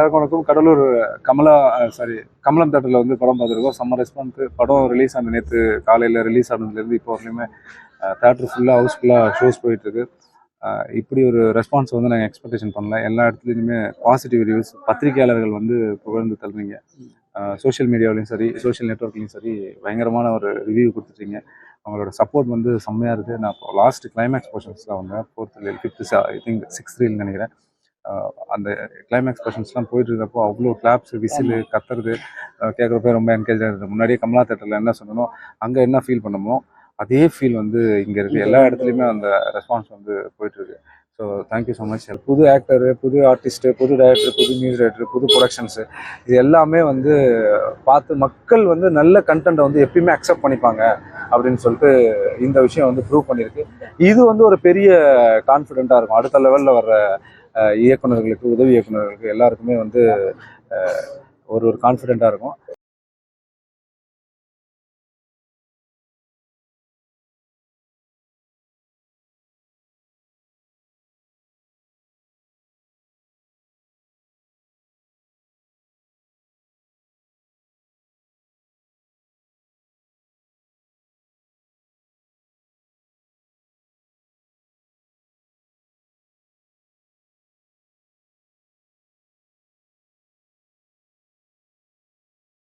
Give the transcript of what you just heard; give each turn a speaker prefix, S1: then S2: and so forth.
S1: எல்லாருக்கும் வணக்கம். கடலூர் கமலா சாரி கமலம் தேட்டரில் வந்து படம் பார்த்துருக்கோம். செம்ம ரெஸ்பான்ஸ் படம் ரிலீஸ் ஆன நேற்று காலையில் ரிலீஸ் ஆனதுலேருந்து இப்போ வரலையுமே தேட்டர் ஃபுல்லாக ஹவுஸ்ஃபுல்லாக ஷோஸ் போயிட்டுருக்கு. இப்படி ஒரு ரெஸ்பான்ஸ் வந்து நாங்கள் எக்ஸ்பெக்டேஷன் பண்ணல. எல்லா இடத்துலையுமே பாசிட்டிவ் ரிவ்யூஸ் பத்திரிகையாளர்கள் வந்து புகழ்ந்து தள்ளுறீங்க. சோஷியல் மீடியாவிலையும் சரி சோஷியல் நெட்ஒர்க்லையும் சரி பயங்கரமான ஒரு ரிவ்யூ கொடுத்துட்டீங்க. அவங்களோட சப்போர்ட் வந்து செம்மையாக இருக்குது நான் இப்போ லாஸ்ட் கிளைமேக்ஸ் போர்ஷன்ஸில் வந்தேன். Fourth reel fifth I think sixth reel நினைக்கிறேன். அந்த கிளைமேக்ஸ் போர்ஷன்ஸ்லாம் போயிட்டு இருக்கப்போ அவ்வளோ கிளாப்ஸ் விசில் கத்துறது கேட்குறப்ப ரொம்ப என்கரேஜாக இருந்தது. முன்னாடியே கமலா தேட்டரில் என்ன சொன்னனோ அங்கே என்ன ஃபீல் பண்ணமோ அதே ஃபீல் வந்து இங்கே இருக்குது எல்லா இடத்துலையுமே அந்த ரெஸ்பான்ஸ் வந்து போயிட்டு இருக்கு. So thank you so much புது ஆக்டரு புது ஆர்டிஸ்ட்டு புது டைரக்டர் புது மியூசிக் டைரக்டர் புது ப்ரொடக்ஷன்ஸு இது எல்லாமே வந்து பார்த்து மக்கள் வந்து நல்ல கண்டென்ட்டை வந்து எப்பயுமே அக்செப்ட் பண்ணிப்பாங்க அப்படின்னு சொல்லிட்டு இந்த விஷயம் வந்து ப்ரூவ் பண்ணியிருக்கு. இது வந்து ஒரு பெரிய கான்ஃபிடென்ட்டாக இருக்கும். அடுத்த லெவலில் வர்ற இயக்குநர்களுக்கு இயக்குனர்களுக்கு உதவி இயக்குனர்களுக்கு எல்லாருக்குமே வந்து ஒரு ஒரு கான்ஃபிடெண்ட்டாக இருக்கும்.